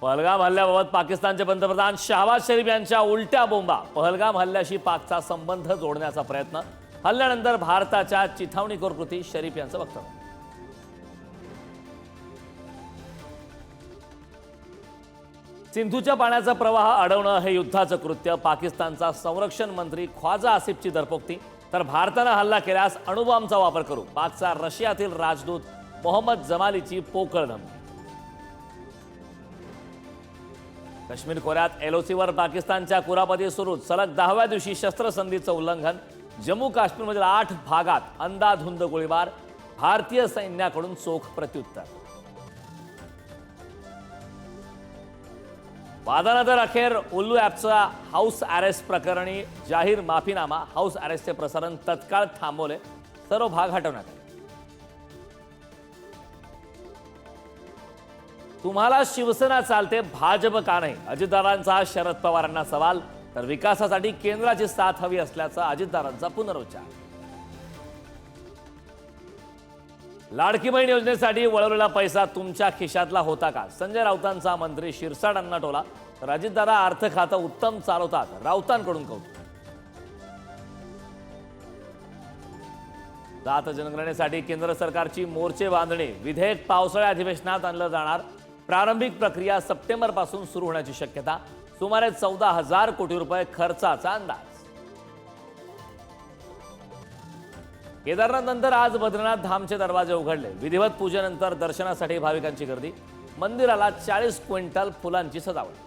पहलगाम हल्ल्याबाबत पाकिस्तानचे पंतप्रधान शहबाज शरीफ यांच्या उलट्या बोंबा. पहलगाम हल्ल्याशी पाकचा संबंध जोडण्याचा प्रयत्न. हल्ल्यानंतर भारताच्या चिथावणीखोर कृती शरीफ यांचं वक्तव्य. सिंधूच्या पाण्याचा प्रवाह अडवणं हे युद्धाचं कृत्य. पाकिस्तानचा संरक्षण मंत्री ख्वाजा आसिफची दरपोक्ती. तर भारतानं हल्ला केल्यास अणुबॉम्बचा वापर करू. पाकचा रशियातील राजदूत मोहम्मद जमालीची पोकळ धमकी. काश्मीर खोऱ्यात एलओसीवर पाकिस्तानच्या कुरापती सुरू सलग दहाव्या दिवशी शस्त्रसंधीचं उल्लंघन. जम्मू काश्मीरमधील आठ भागात अंदाधुंद गोळीबार. भारतीय सैन्याकडून चोख प्रत्युत्तर. वादानंतर अखेर उल्लू ॲपचा हाऊस अरेस्ट प्रकरणी जाहीर माफीनामा. हाऊस अरेस्टचे प्रसारण तत्काळ थांबवले. सर्व भाग हटवण्यात आले. तुम्हाला शिवसेना चालते भाजप का नाही? अजितदारांचा शरद पवारांना सवाल. तर विकासासाठी केंद्राची साथ हवी असल्याचा अजितदारांचा पुनरुच्चार. लाडकी बहीण योजनेसाठी वळवलेला पैसा तुमच्या खिशातला होता का? संजय राऊतांचा मंत्री शिरसाडांना टोला. तर अजितदादा अर्थ खातं उत्तम चालवतात. राऊतांकडून कौतुक. जात जनगणनेसाठी केंद्र सरकारची मोर्चे बांधणी. विधेयक पावसाळ्या अधिवेशनात आणलं जाणार. प्रारंभिक प्रक्रिया सप्टेंबरपासून सुरू होण्याची शक्यता सुमारे चौदा हजार कोटी रुपये खर्चाचा अंदाज. केदारनाथ नंतर आज बद्रीनाथ धामचे दरवाजे उघडले. विधिवत पूजेनंतर दर्शनासाठी भाविकांची गर्दी. मंदिराला चाळीस क्विंटल फुलांची सजावट.